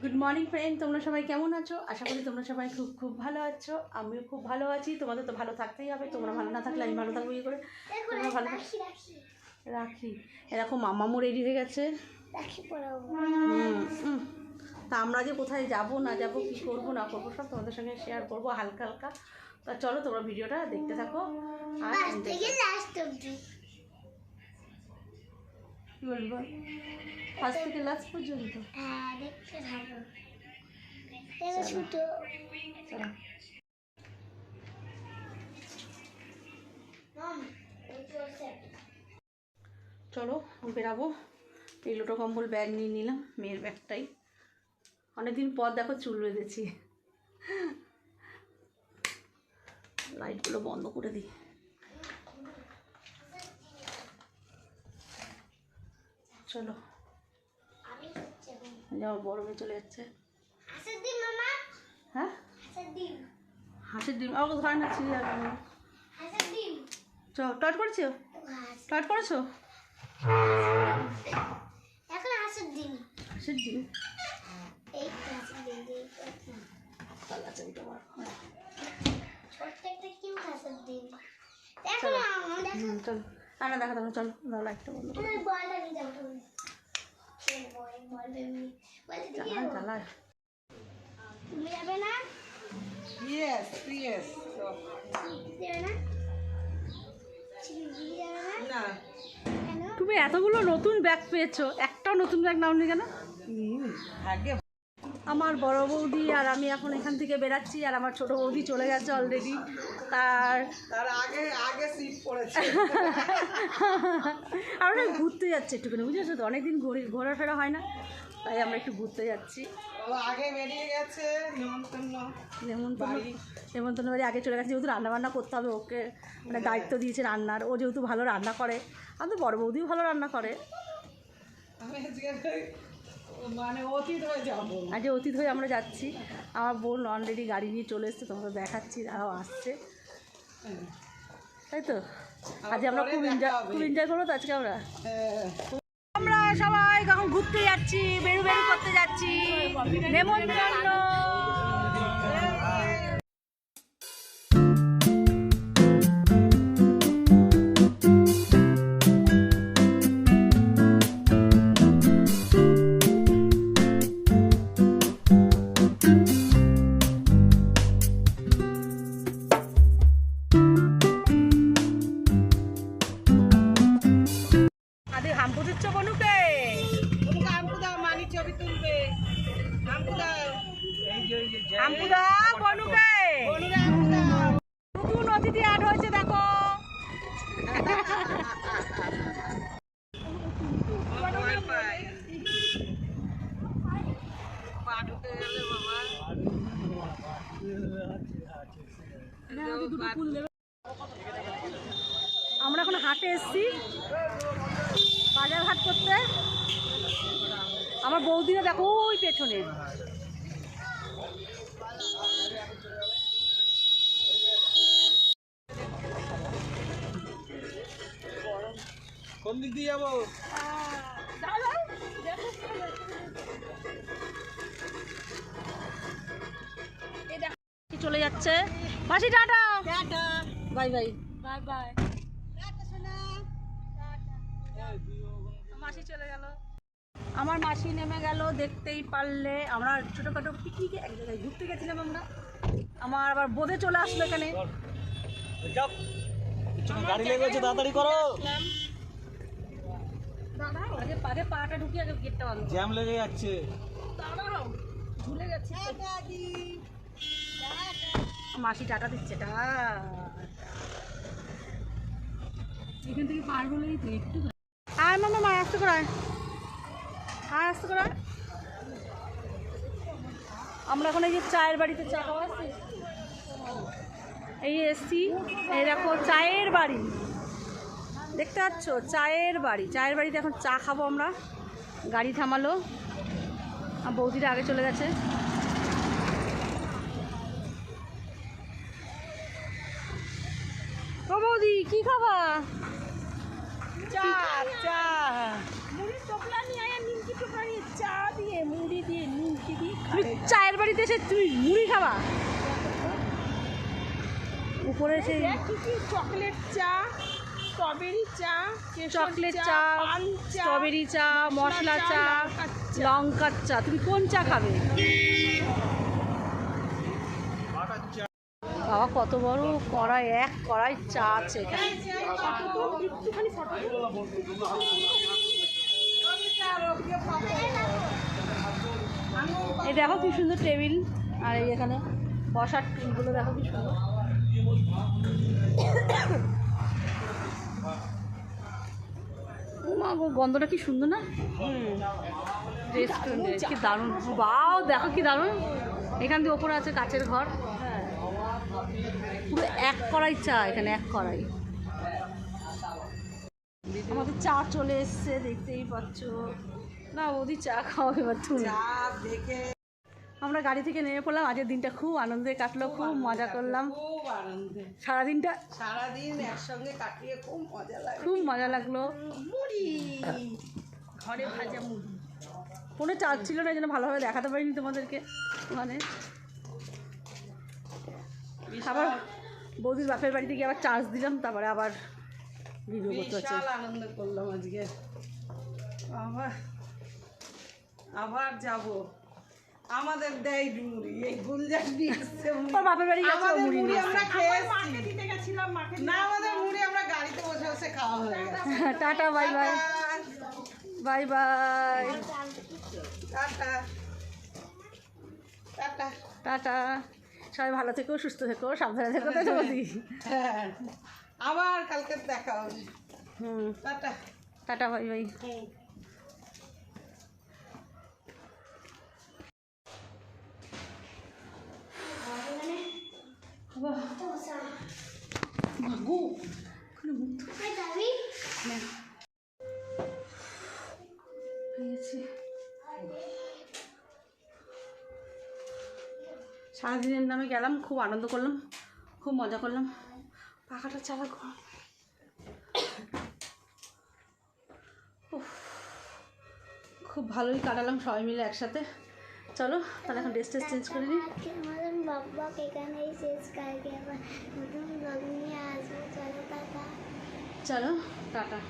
Good morning friend তোমরা সবাই কেমন আছো? আশা করি তোমরা সবাই খুব খুব ভালো আছো। আমিও খুব ভালো আছি। তোমাদের তো ভালো থাকতেই হবে। তোমরা ভালো না থাকলে আমি ভালো থাকব ইয়ে করে? তোমরা ভালো রাখি এরকম মামামও রেডি হয়ে গেছে। তা আমরা যে কোথায় যাব না যাব কি করব না করব সব তোমাদের সঙ্গে শেয়ার করব হালকা হালকা। তা চলো তোমরা ভিডিওটা দেখতে থাকো। আর ফার্স্ট enjoy থেকে করো। লাস্ট অবধি কি বলব? ফার্স্ট থেকে লাস্ট পর্যন্ত। চলো বেরাবো। এই লোটো কম্বল ব্যাগ নিয়ে নিলাম, মেয়ের ব্যাগটাই অনেকদিন পর দেখো চুল বেঁধেছি। লাইটগুলো বন্ধ করে দিই। চলো। আমি হচ্ছে এখন। এই যে আমার বড় মেয়ে চলে যাচ্ছে। হ্যাঁ? হাসের ডিম। আমাকে ধরে না ছিঁড়ে যাবে। না। হাসের দিন চ টয়ট করেছ? টয়ট করেছ? এখন হাসের ডিম। এই হাসের হয়। প্রত্যেকটা দেখো। হুম, চলো। না না দেখা দেখো চলো দাও লাইটটা বন্ধ যাব। জ্বালায় তুমি। যাবে না? Yes, yes. না? না? না। কেন? তুমি এতগুলো নতুন ব্যাগ পেয়েছ একটাও নতুন ব্যাগ নাওনি কেন? হুম, আগে আমার বড় বৌদি আর আমি এখন এখান থেকে বেরাচ্ছি আর আমার ছোট বৌদি চলে গেছে অলরেডি তার তার আগে আগে সিট পড়েছে আমরা একটু ঘুরতে যাচ্ছি একটুখানি বুঝেছ তো? অনেকদিন ঘুরি ঘোরাফেরা হয় না তাই আমরা একটু ঘুরতে যাচ্ছি। আগে বেরিয়ে গেছে নেমন্তন্ন বাড়ি। নেমন্তন্ন বাড়ি আগে চলে গেছে যেহেতু রান্না বান্না করতে হবে ওকে মানে দায়িত্ব দিয়েছে রান্নার ও যেহেতু ভালো রান্না করে আমাদের বড় বৌদিও ভালো রান্না করে। আমি আজকে মানে অতীত হয়ে যাব। আজ অতীত হয়ে আমরা যাচ্ছি। আমার বোন অলরেডি গাড়ি নিয়ে চলে এসছে তোমাদের দেখাচ্ছি তারাও আসছে। তাই তো? আজ আমরা খুব এনজয় খুব এনজয় করব তো আজকে আমরা? হ্যাঁ। আমরা সবাই কখন ঘুরতে যাচ্ছি বেরু বেরু করতে যাচ্ছি। নেমন্তন্ন। নতুন অতিথি হয়েছে, দেখো। আমরা এখন হাটে এসেছি। বাজার হাট করতে। আমার বৌদিরা দেখো ওই পেছনে। দিক দিয়ে যাব। চলে যাচ্ছে? মাসি tata. Bye bye. Bye bye. মাসি চলে গেল। আমার মাসি নেমে গেল দেখতেই পারলে। আমরা ছোটোখাটো পিকনিকে এক জায়গায় ঘুরতে গেছিলাম আমরা। আমার আবার বোধে চলে আসলো এখানে। গাড়ি লেগে গেছে তাড়াতাড়ি করো। আগে আগে পাটা ঢুকিয়ে আগে গেটটা বন্ধ জ্যাম লেগে যাচ্ছে। দাঁড়াও ভুলে গেছি মাসি টাটা দিচ্ছে টা এখান থেকে পার হলেই তো একটু আর মামা মা আসতে করায় আর আসতে করায় আমরা এখন এই যে চায়ের বাড়িতে চা খাওয়া এই এসছি এই দেখো চায়ের বাড়ি। দেখতে পাচ্ছ? চায়ের বাড়ি। চায়ের বাড়িতে এখন চা খাব আমরা। গাড়ি থামালো। আর বৌদিরা আগে চলে গেছে। ও বৌদি কি খাবা? চা চা। মুড়ির টোপলা নিয়ে আয় নিমকি টোপলা নিয়ে চা দিয়ে মুড়ি দিয়ে নিমকি দিয়ে চায়ের বাড়িতে এসে তুমি মুড়ি খাবা? উপরে সেই চকলেট চা। স্ট্রবেরি চা চকলেট চা স্ট্রবেরি চা মশলা চা লঙ্কার চা। তুমি কোন চা খাবে? বাবা কত বড় কড়াই এক কড়াই চা আছে এই দেখো কি সুন্দর টেবিল আর এই এখানে বসার টুলগুলো দেখো কি সুন্দর। গন্ধটা কি সুন্দর না? রেস্টুরেন্ট কি দারুণ। বাও দেখো কি দারুণ। এখান দিয়ে ওপরে আছে কাচের ঘর। পুরো এক কড়াই চা এখানে, এক কড়াই। আমাদের চা চলে এসছে, দেখতেই পাচ্ছ। না ওদি চা খাওয়া এবার তুমি। দেখে আমরা গাড়ি থেকে নেমে পড়লাম আজকের দিনটা খুব আনন্দে কাটলো খুব মজা করলাম। খুব আনন্দে। সারাদিনটা সারাদিন একসঙ্গে কাটিয়ে খুব মজা লাগল। খুব মজা লাগল। মুড়ি। ঘরে ভাজা মুড়ি। ফোনে চার্জ ছিল না এই জন্য ভালোভাবে দেখাতে পারিনি তোমাদেরকে। মানে আবার বৌদির বাপের বাড়িতে গিয়ে আবার চার্জ দিলাম তারপরে আবার ভিডিও করতে হচ্ছে। আনন্দ করলাম আজকে। আবার আবার যাব। আমাদের দেয় মুড়ি এই গুলজার মুড়ি। ওর বাপের বাড়ি গেছে আমাদের মুড়ি আমরা খেয়েছি দিতে গেছিলাম না আমাদের মুড়ি আমরা গাড়িতে বসে বসে খাওয়া হয়ে গেছে। Tata bye bye. Bye bye. Tata. Tata. Tata. সবাই ভালো থেকো সুস্থ থেকো সাবধানে থেকো তাই তো বৌদি হ্যাঁ। আবার কালকে দেখা হবে। হুম। টাটা। Tata bye bye. মাগো ওখানে মুখ। পেয়েছি সারাদিনের নামে গেলাম খুব আনন্দ করলাম খুব মজা করলাম পাখাটা চালা গরম খুব ভালোই কাটালাম সবাই মিলে একসাথে চলো তাহলে এখন ড্রেস টেস চেঞ্জ করে নিই আজকে আমাদের বাবা এখানেই শেষ কালকে আবার নতুন ব্লগ নিয়ে আসব চলো টাটা চলো টাটা